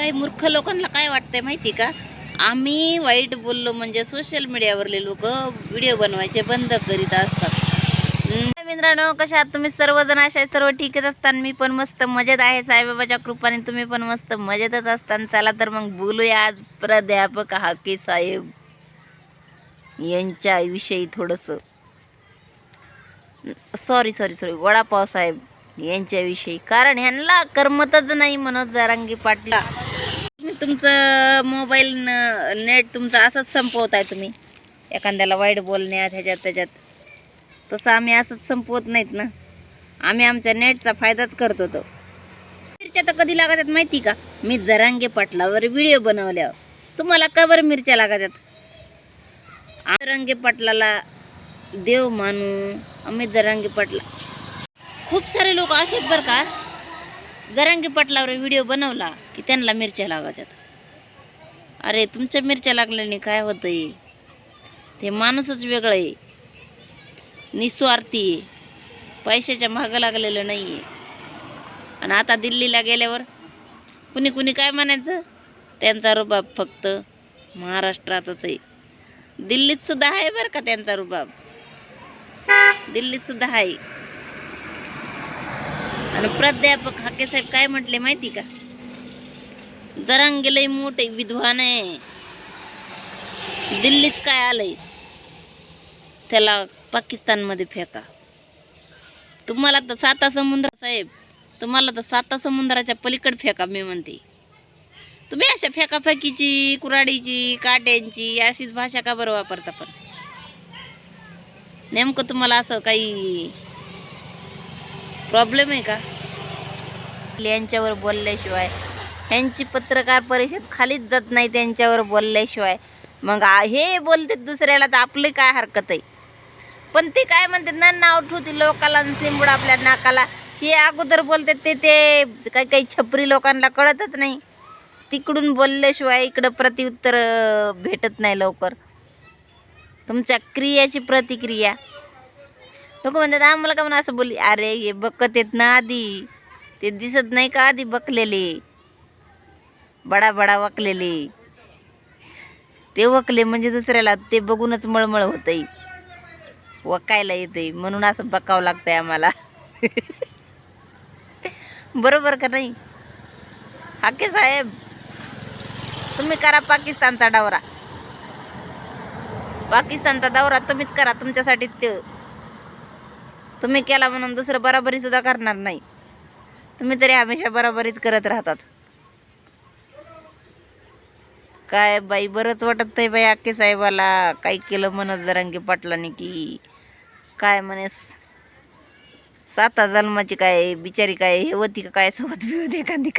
काही मूर्ख लोकांना काय वाटतंय माहिती का? आम्ही वाईट बोललो म्हणजे सोशल मीडियावरले लोक व्हिडिओ बनवायचे बंद करीत असतात. मित्रांनो कशा आहात तुम्ही? सर्वजण अशा सर्व ठीकच असताना मी पण मस्त मजेत आहे. साईबाबाच्या कृपाने तुम्ही पण मस्त मजेतच असताना चला तर मग बोलूया आज प्राध्यापक हाके साहेब यांच्याविषयी थोडंसं. सॉरी सॉरी सॉरी वडापाव साहेब यांच्याविषयी. कारण ह्यांना करमतच नाही म्हणत जारांगी पाटला. तुमचं मोबाईल नेट तुमचं असंच संपवताय तुम्ही. एखाद्याला वाईट बोलण्यात ह्याच्यात त्याच्यात. तसं आम्ही असंच संपवत नाहीत ना. आम्ही आमच्या नेटचा फायदाच करत होतो मिरच्या तर कधी लागतात माहिती का? मी जरांगे पाटलावर व्हिडिओ बनवल्यावर. तुम्हाला का बरं मिरच्या लागतात? जरांगे पाटलाला देव मानू. आम्ही जरांगे पाटला. खूप सारे लोक असे आहेत बरं का. जरंगी पटलावर व्हिडिओ बनवला की त्यांना मिरच्या लागतात अरे तुमच्या मिरच्या लागल्याने काय होतंय? ते माणूसच वेगळं आहे. निस्वार्थी आहे. पैशाच्या मागं लागलेलं नाही आहे आणि आता दिल्लीला गेल्यावर कुणी कुणी काय म्हणायचं? त्यांचा रुबाब फक्त महाराष्ट्रातच आहे. दिल्लीत सुद्धा आहे बरं का त्यांचा रुबाब? दिल्लीत सुद्धा आहे. आणि प्राध्यापक हाके साहेब काय म्हटले माहिती का? जरांगेलय मोठे विद्वान आहे. दिल्लीच काय आलंय? त्याला पाकिस्तानमध्ये फेका. तुम्हाला तर साता समुद्र साहेब तुम्हाला तर साता समुद्राच्या पलीकडे फेका मी म्हणते. तुम्ही अशा फेकाफेकीची कुराडीची काट्यांची अशीच भाषा का बरं वापरता पण? नेमकं तुम्हाला असं काही प्रॉब्लेम आहे का? यांच्यावर बोलल्याशिवाय. ह्यांची पत्रकार परिषद खालीच जात नाही त्यांच्यावर बोलल्याशिवाय. मग हे बोलते दुसऱ्याला तर आपली काय हरकत आहे? पण ते काय म्हणतात ना नाव ठेवते लोकाला आणि सिंबूड आपल्या नाकाला. हे अगोदर बोलतात ते ते काही काही छपरी लोकांना कळतच नाही. तिकडून बोलल्याशिवाय इकडं प्रतिउत्तर भेटत नाही लवकर. तुमच्या क्रियाची प्रतिक्रिया. लोक म्हणतात आम्हाला का म्हणा असं बोलली? अरे हे बकत येत ना आधी. ते दिसत नाही का आधी बकलेले? बडा बडा वकलेले. ते वकले म्हणजे दुसऱ्याला ते बघूनच मळमळ होतंय. वकायला येते म्हणून असं बकावं लागतंय आम्हाला. बरोबर का नाही? हाके साहेब. तुम्ही करा पाकिस्तानचा दौरा. पाकिस्तानचा दौरा तुम्हीच करा. तुमच्यासाठी ते तुम्ही केला म्हणून दुसरं बराबरीसुद्धा करणार नाही. तुम्ही तरी हमेशा बराबरीच करत राहतात. काय बाई बरंच वाटत नाही बाई आके साहेबाला. काही केलं म्हणत जरांगी पाटलाने की. काय म्हणे सात जन्माची काय बिचारी काय हे होती का काय सोबत बी होती एखादी काय?